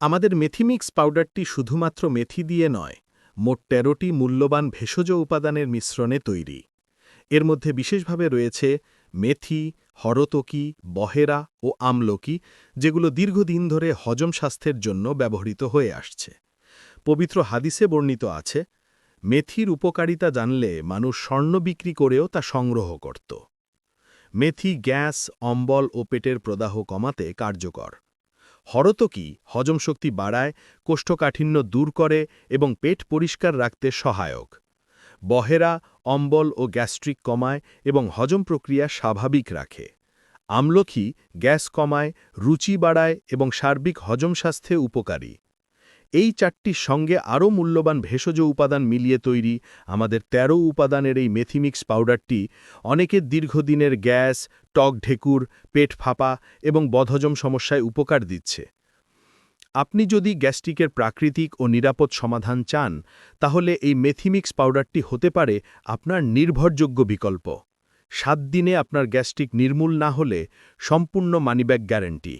আমাদের মেথিমিক্স পাউডারটি শুধুমাত্র মেথি দিয়ে নয়, মোট তেরোটি মূল্যবান ভেষজ উপাদানের মিশ্রণে তৈরি। এর মধ্যে বিশেষভাবে রয়েছে মেথি, হরতকি, বহেরা ও আমলকি, যেগুলো দীর্ঘদিন ধরে হজম স্বাস্থ্যের জন্য ব্যবহৃত হয়ে আসছে। পবিত্র হাদিসে বর্ণিত আছে, মেথির উপকারিতা জানলে মানুষ স্বর্ণ বিক্রি করেও তা সংগ্রহ করত। মেথি গ্যাস, অম্বল ও পেটের প্রদাহ কমাতে কার্যকর। হরতকি হজম শক্তি বাড়ায়, কোষ্ঠকাঠিন্য দূর করে এবং পেট পরিষ্কার রাখতে সহায়ক। বহেরা, অম্বল ও গ্যাস্ট্রিক কমায় এবং হজম প্রক্রিয়া স্বাভাবিক রাখে। আমলখি গ্যাস কমায়, রুচি বাড়ায় এবং সার্বিক হজম স্বাস্থ্যে উপকারী। এই চারটির সঙ্গে আরও মূল্যবান ভেষজ উপাদান মিলিয়ে তৈরি আমাদের ১৩ উপাদানের এই মেথিমিক্স পাউডারটি অনেকের দীর্ঘদিনের গ্যাস, টক ঢেকুর, পেট ফাঁপা এবং বদহজম সমস্যায় উপকার দিচ্ছে। আপনি যদি গ্যাস্ট্রিকের প্রাকৃতিক ও নিরাপদ সমাধান চান, তাহলে এই মেথিমিক্স পাউডারটি হতে পারে আপনার নির্ভরযোগ্য বিকল্প। সাত দিনে আপনার গ্যাস্ট্রিক নির্মূল না হলে সম্পূর্ণ মানিব্যাগ গ্যারেন্টি।